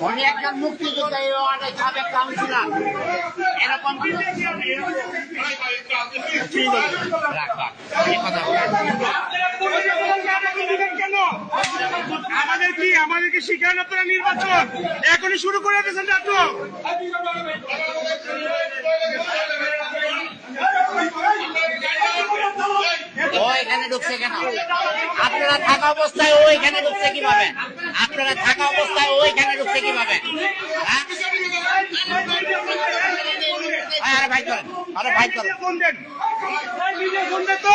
উনি একজন মুক্তিযোদ্ধা সাবেক কাউন্সিলর এরকম। কথা বল। কেন আমাদের কি আমাদের কি শিখান আপনারা নির্বাচন? এখনই শুরু করে দিয়েছেন নাটক ও এখানে ঢুকছে কেন? আপনারা থাকা অবস্থায় ও এখানে ঢুকছে কীভাবে? আপনারা থাকা অবস্থায় ও এখানে ঢুকছে কীভাবে? হ্যাঁ? আরে ভাই করেন আরে ভাই করেন ফোন দেন তো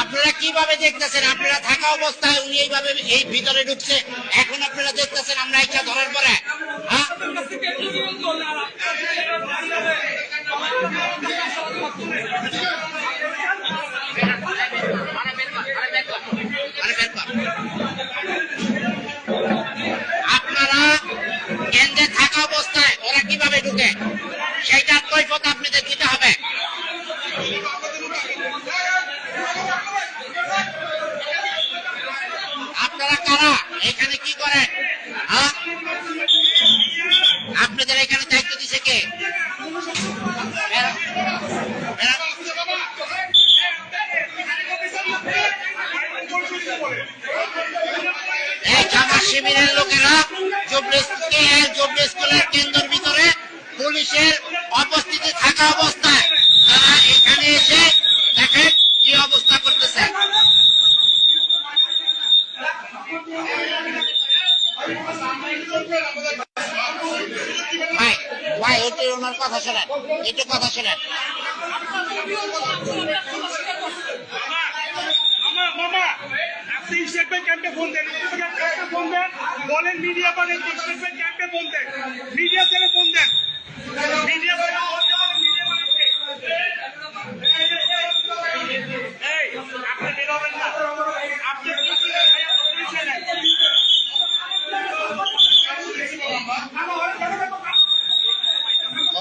আপনারা কীভাবে দেখতেছেন? আপনারা থাকা অবস্থায় উনি এইভাবে এই ভিতরে ঢুকছে। এখন আপনারা দেখতেছেন আমরা একটা ধরার পরে হ্যাঁ। আপনারা কেন্দ্রে থাকা অবস্থায় ওরা কীভাবে ঢুকে সেইটার কৈফত আপনাদের দিতে হবে আপনারা কারা? এখানে কি করেন? হ্যাঁ? আপনাদের এখানে দায়িত্ব দিছে কে? শিবিরের লোকেরা জবলি স্কুলের কেন্দ্রের ভিতরে পুলিশের উপস্থিতি থাকা অবস্থায় তারা এখানে এসে দেখেন কি অবস্থা করতেছে ভাই, একটু ওনার কথা শোনেন, একটু কথা শোনেন। স্টেট ব্যাংক ক্যাম্পে ফোন দেন ফোন দেন বলেন মিডিয়া বলেন স্টেট ব্যাংক ক্যাম্পে ফোন দেন মিডিয়া সেলে ফোন দেন মিডিয়া বানাচ্ছে এই আপনি বেরোবেন না আপনি পুলিশে নেন ওদের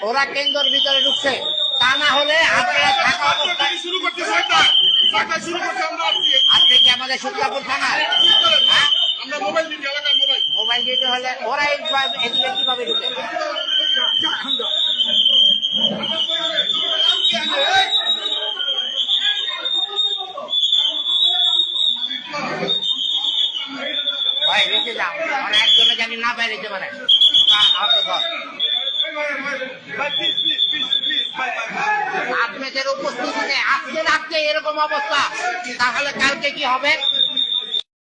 ওরা কেন্দ্রের ভিতরে ঢুকছে। তা না হলে আপনারা থাকা অবস্থায় শুরু করতে ছয়টা ছয়টা শুরু করতে আমরা আসছি আপনি কি আমাদের শুক্লাপুর থানায় হ্যাঁ? আমরা মোবাইল দিন এলাকার মোবাইল। মোবাইল দিতে হলে ওরা এদিকে কীভাবে ঢুকে? ভাই রেখে যাও। ওরা একজনে জানি না বাইরে যেতে পারে ধর। আপনাদের উপস্থিতিতে আজকে রাখতে এরকম অবস্থা। তাহলে কালকে কি হবে?